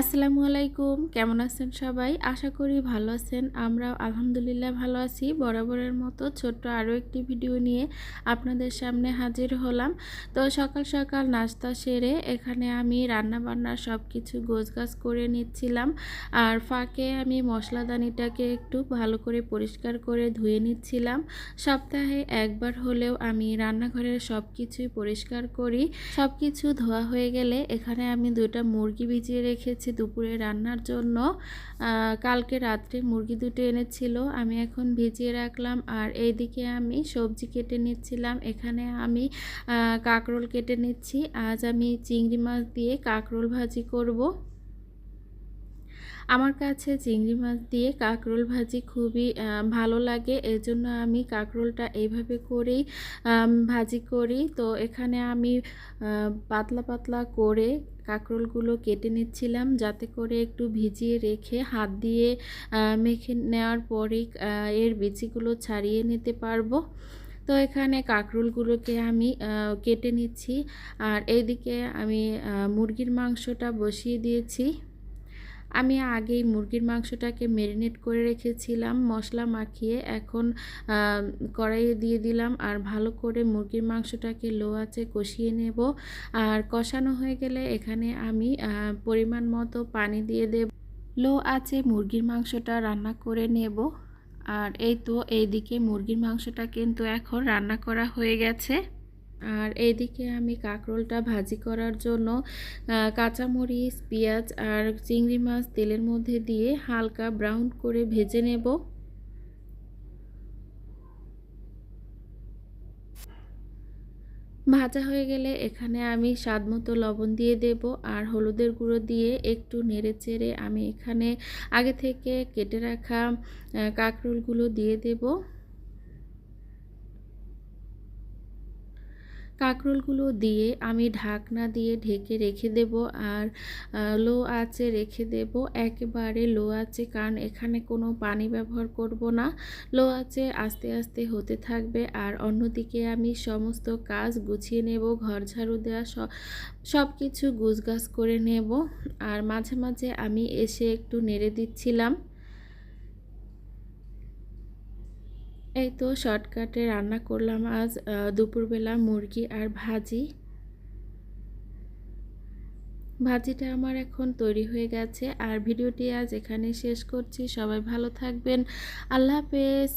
আসসালামু আলাইকুম। কেমন আছেন সবাই? আশা করি ভালো আছেন। আমরাও আলহামদুলিল্লাহ ভালো আছি। বরাবরের মতো ছোট্ট আরও একটি ভিডিও নিয়ে আপনাদের সামনে হাজির হলাম। তো সকাল সকাল নাস্তা সেরে এখানে আমি রান্না বান্না সব কিছু গোছগাছ করে নিচ্ছিলাম। আর ফাঁকে আমি মশলাদানিটাকে একটু ভালো করে পরিষ্কার করে ধুয়ে নিচ্ছিলাম। সপ্তাহে একবার হলেও আমি রান্নাঘরের সব কিছুই পরিষ্কার করি। সব কিছু ধোয়া হয়ে গেলে এখানে আমি দুটা মুরগি ভিজিয়ে রেখেছি। দুপুরে রান্নার জন্য। কালকে রাত্রে মুরগি দুটো এনেছিল, আমি এখন ভিজিয়ে রাখলাম। আর এইদিকে আমি সবজি কেটে নিচ্ছিলাম, এখানে আমি কাঁকরোল কেটে নিচ্ছি। আজ আমি চিংড়ি মাছ দিয়ে কাঁকরোল ভাজি করব। আমার কাছে চিংড়ি মাছ দিয়ে কাঁকরোল ভাজি খুবই ভালো লাগে। এজন্য আমি কাঁকরোলটা এইভাবে করেই ভাজি করি। তো এখানে আমি পাতলা পাতলা করে কাঁকরোলগুলো কেটে নিচ্ছিলাম যাতে করে একটু ভিজিয়ে রেখে হাত দিয়ে মেখে নেওয়ার পরেই এর বিচিগুলো ছাড়িয়ে নিতে পারব। তো এখানে কাঁকরোলগুলোকে আমি কেটে নিচ্ছি। আর এইদিকে আমি মুরগির মাংসটা বসিয়ে দিয়েছি। আমি আগেই মুরগির মাংসটাকে ম্যারিনেট করে রেখেছিলাম, মশলা মাখিয়ে এখন কড়াইয়ে দিয়ে দিলাম আর ভালো করে মুরগির মাংসটাকে লো আছে কষিয়ে নেব। আর কষানো হয়ে গেলে এখানে আমি পরিমাণ মতো পানি দিয়ে দেব। লো আছে মুরগির মাংসটা রান্না করে নেব। আর এই তো এইদিকে মুরগির মাংসটা কিন্তু এখন রান্না করা হয়ে গেছে। আর এইদিকে আমি কাঁকরোলটা ভাজি করার জন্য কাঁচামরিচ, পেঁয়াজ আর চিংড়ি মাছ তেলের মধ্যে দিয়ে হালকা ব্রাউন করে ভেজে নেব। ভাজা হয়ে গেলে এখানে আমি স্বাদ মতো লবণ দিয়ে দেব আর হলুদের গুঁড়ো দিয়ে একটু নেড়ে চেড়ে আমি এখানে আগে থেকে কেটে রাখা কাঁকরোলগুলো দিয়ে দেব। কাঁকরোলগুলো দিয়ে আমি ঢাকনা দিয়ে ঢেকে রেখে দেব আর লো আঁচে রেখে দেব। একেবারে লো আছে কারণ এখানে কোনো পানি ব্যবহার করব না। লো আঁচে আস্তে আস্তে হতে থাকবে আর অন্যদিকে আমি সমস্ত কাজ গুছিয়ে নেব, ঘর ঝাড়ু দেওয়া সব কিছু গুছগাছ করে নেব। আর মাঝে মাঝে আমি এসে একটু নেড়ে দিচ্ছিলাম। এই তো শর্টকাটে রান্না করলাম আজ দুপুরবেলা মুরগি আর ভাজি। ভাজিটা আমার এখন তৈরি হয়ে গেছে, আর ভিডিওটি আজ এখানে শেষ করছি। সবাই ভালো থাকবেন। আল্লাহ হাফেজ।